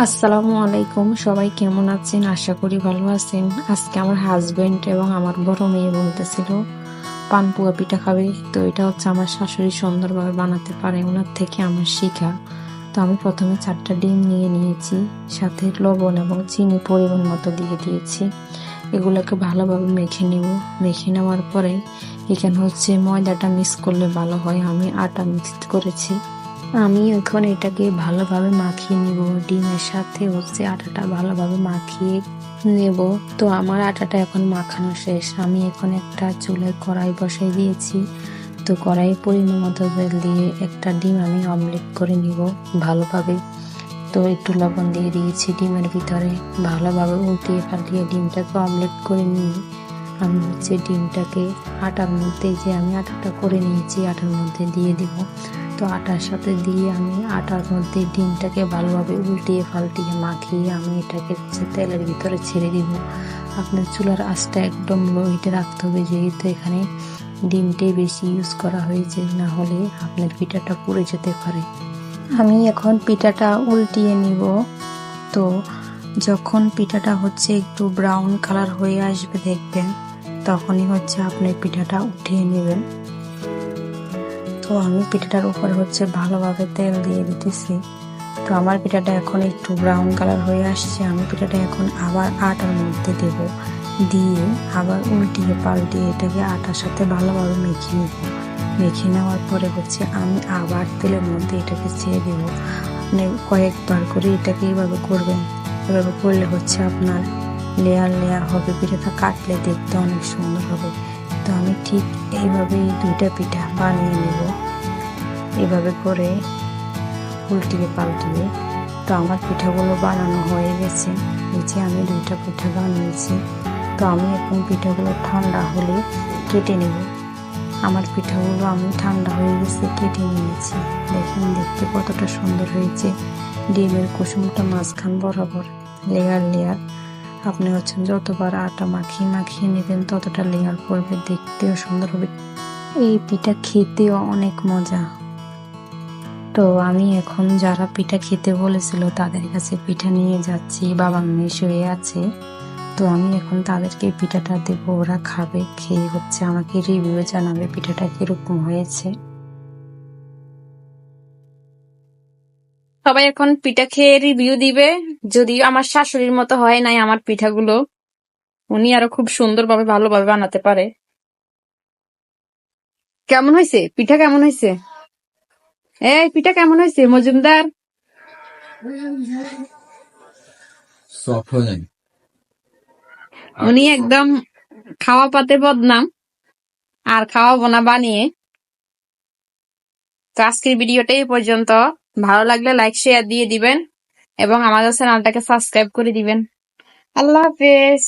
আসসালামু আলাইকুম, সবাই কেমন আছেন? আশা করি ভালো আছেন। আজকে আমার হাজবেন্ড এবং আমার বড় মেয়ে বলতেছিল, পানপুয়া পিঠা খাবে? তো এটা হচ্ছে আমার শাশুড়ি সুন্দরভাবে বানাতে পারে, ওনার থেকে আমার শিখা। তো আমি প্রথমে চারটা ডিম নিয়ে নিয়েছি, সাথে লবণ এবং চিনি পরিমাণ মতো দিয়ে দিয়েছি। এগুলোকে ভালোভাবে মেখে নেব। মেখে নেওয়ার পরে এখানে হচ্ছে ময়দাটা মিক্স করলে ভালো হয়। আমি আটা মিক্স করেছি। আমি এখন এটাকে ভালোভাবে মাখিয়ে নিব। ডিমের সাথে হচ্ছে আটাটা ভালোভাবে মাখিয়ে নেব। তো আমার আটাটা এখন মাখানো শেষ। আমি এখন একটা চুলায় কড়াই বসাই দিয়েছি। তো কড়াইয়ে পরিমাণ মতো তেল দিয়ে একটা ডিম আমি অমলেট করে নিব ভালোভাবে। তো একটু লবণ দিয়ে দিয়েছি ডিমের ভিতরে। ভালোভাবে উল্টিয়ে পাল্টিয়ে ডিমটাকে অমলেট করে নিয়ে আমি হচ্ছে ডিমটাকে আটার মধ্যে যে আমি আটাটা করে নিয়েছি, আটার মধ্যে দিয়ে দিব। তো আটার সাথে দিয়ে আমি আটার মধ্যে ডিমটাকে ভালোভাবে উল্টিয়ে পাল্টিয়ে মাখিয়ে আমি এটাকে হচ্ছে তেলের ভিতরে ছেড়ে দিব। আপনার চুলার আঁচটা একদম লো হিটে রাখতে হবে, যেহেতু এখানে ডিমটাই বেশি ইউজ করা হয়েছে, না হলে আপনার পিঠাটা পুড়ে যেতে পারে। আমি এখন পিঠাটা উল্টিয়ে নিব। তো যখন পিঠাটা হচ্ছে একটু ব্রাউন কালার হয়ে আসবে দেখবেন, তখনই হচ্ছে আপনি পিঠাটা উঠিয়ে নেবেন। তো আমি পিঠাটার উপরে হচ্ছে ভালোভাবে তেল দিয়ে দিতেছি। তো আমার পিঠাটা এখন একটু ব্রাউন কালার হয়ে আসছে। আমি পিঠাটা এখন আবার আটার মধ্যে দেব। দিয়ে আবার উল্টিয়ে পাল্টিয়ে এটাকে আটার সাথে ভালোভাবে মেখে নেব। মেখে নেওয়ার পরে হচ্ছে আমি আবার তেলের মধ্যে এটাকে ছেড়ে দেব। আপনি কয়েকবার করে এটাকে এইভাবে করবেন। এভাবে করলে হচ্ছে আপনার লেয়ার লেয়ার হবে। পিঠাটা কাটলে দেখতে অনেক সুন্দর হবে। তো আমি ঠিক এইভাবে দুইটা পিঠা বানিয়ে নেব। এভাবে করে উল্টিয়ে পাল্টিয়ে। তো আমার পিঠাগুলো বানানো হয়ে গেছে। এই যে আমি দুইটা পিঠা বানিয়েছি। তো আমি এখন পিঠাগুলো ঠান্ডা হলে কেটে নেব। আমার পিঠাগুলো আমি ঠান্ডা হয়ে গেছে, কেটে নিয়েছি। দেখেন, দেখতে কতটা সুন্দর হয়েছে। ডিমের কুসুমটা মাঝখান বরাবর, লেয়ার লেয়ার। আপনি হচ্ছেন যতবার আটা মাখিয়ে মাখিয়ে নেবেন, ততটা লেয়ার পড়বে, দেখতেও সুন্দর হবে। এই পিঠা খেতেও অনেক মজা। তো আমি এখন যারা পিঠা খেতে বলেছিল, তাদের কাছে পিঠা নিয়ে যাচ্ছি। বাবা মেয়ে শুয়ে আছে। তো আমি এখন তাদেরকে পিঠাটা দেবো। ওরা খাবে, খেয়ে হচ্ছে। আমাকে রিভিউ জানাবে পিঠাটা কীরকম হয়েছে। সবাই এখন পিঠা খেয়ে রিভিউ দিবে। যদি আমার শাশুড়ির মতো হয় নাই আমার পিঠাগুলো উনি আরও খুব সুন্দরভাবে ভালোভাবে বানাতে পারে। কেমন হয়েছে? পিঠা কেমন হয়েছে? এই পিঠা কেমন হয়েছে মজুমদার? উনি একদম খাওয়া পাতে বদনাম আর খাওয়াবো না বানিয়ে। তো আজকের ভিডিওটা এই পর্যন্ত। ভালো লাগলে লাইক শেয়ার দিয়ে দিবেন এবং আমাদের চ্যানেলটাকে সাবস্ক্রাইব করে দিবেন। আল্লাহ হাফেজ।